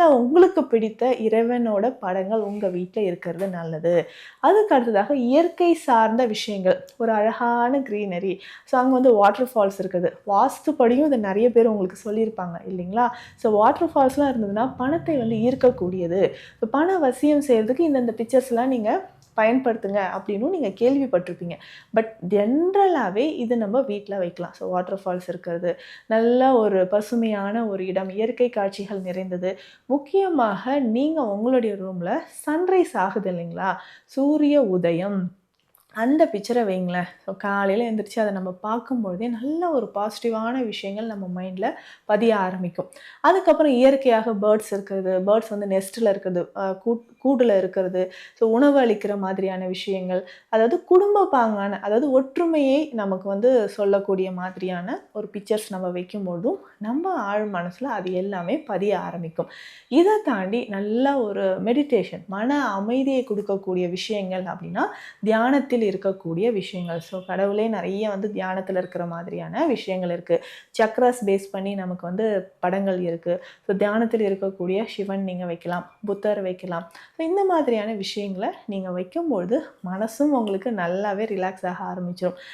நல்ல உங்களுக்கு பிடித்த இறைவனோட படங்கள் உங்கள் வீட்டில் இருக்கிறது நல்லது. அதுக்கு அடுத்ததாக இயற்கை சார்ந்த விஷயங்கள். ஒரு அழகான க்ரீனரி ஸோ அங்கே வந்து வாட்டர் ஃபால்ஸ் இருக்குது. வாஸ்துப்படியும் இதை நிறைய பேர் உங்களுக்கு சொல்லியிருப்பாங்க இல்லைங்களா? ஸோ வாட்டர் ஃபால்ஸ்லாம் இருந்ததுன்னா பணத்தை வந்து ஈர்க்கக்கூடியது. இப்போ பண வசியம் செய்கிறதுக்கு இந்தந்த பிக்சர்ஸ்லாம் நீங்கள் பயன்படுத்துங்க அப்படின்னும் நீங்கள் கேள்விப்பட்டிருப்பீங்க. பட் ஜென்ரலாகவே இது நம்ம வீட்டில் வைக்கலாம். ஸோ வாட்டர் ஃபால்ஸ் இருக்கிறது நல்ல ஒரு பசுமையான ஒரு இடம் இயற்கை காட்சிகள் நிறைந்தது. முக்கியமாக நீங்கள் உங்களுடைய ரூமில் சன்ரைஸ் ஆகுது இல்லைங்களா? சூரிய உதயம். அந்த பிக்சரை வைங்களேன் ஸோ காலையில் எழுந்திரிச்சு அதை நம்ம பார்க்கும்பொழுதே நல்ல ஒரு பாசிட்டிவான விஷயங்கள் நம்ம மைண்டில் பதிய ஆரம்பிக்கும். அதுக்கப்புறம் இயற்கையாக பேர்ட்ஸ் இருக்கிறது பேர்ட்ஸ் வந்து நெஸ்ட்டில் இருக்கிறது கூட் கூட்டில் இருக்கிறது. ஸோ உணவு அளிக்கிற மாதிரியான விஷயங்கள் அதாவது குடும்ப பாங்கான அதாவது ஒற்றுமையை நமக்கு வந்து சொல்லக்கூடிய மாதிரியான ஒரு பிக்சர்ஸ் நம்ம வைக்கும்போதும் நம்ம ஆழ் மனசில் அது எல்லாமே பதிய ஆரம்பிக்கும். இதை தாண்டி நல்ல ஒரு மெடிடேஷன் மன அமைதியை கொடுக்கக்கூடிய விஷயங்கள் அப்படின்னா தியானத்தில் இருக்கக்கூடிய விஷயங்கள். ஸோ கடவுளே நிறைய வந்து தியானத்தில் இருக்கிற மாதிரியான விஷயங்கள் இருக்குது சக்ராஸ் பேஸ் பண்ணி நமக்கு வந்து படங்கள் இருக்குது ஸோ தியானத்தில் இருக்கக்கூடிய சிவன் நீங்கள் வைக்கலாம் புத்தர் வைக்கலாம். ஸோ இந்த மாதிரியான விஷயங்களை நீங்கள் வைக்கும்பொழுது மனசும் உங்களுக்கு நல்லாவே ரிலாக்ஸ் ஆக ஆரம்பிச்சிடும்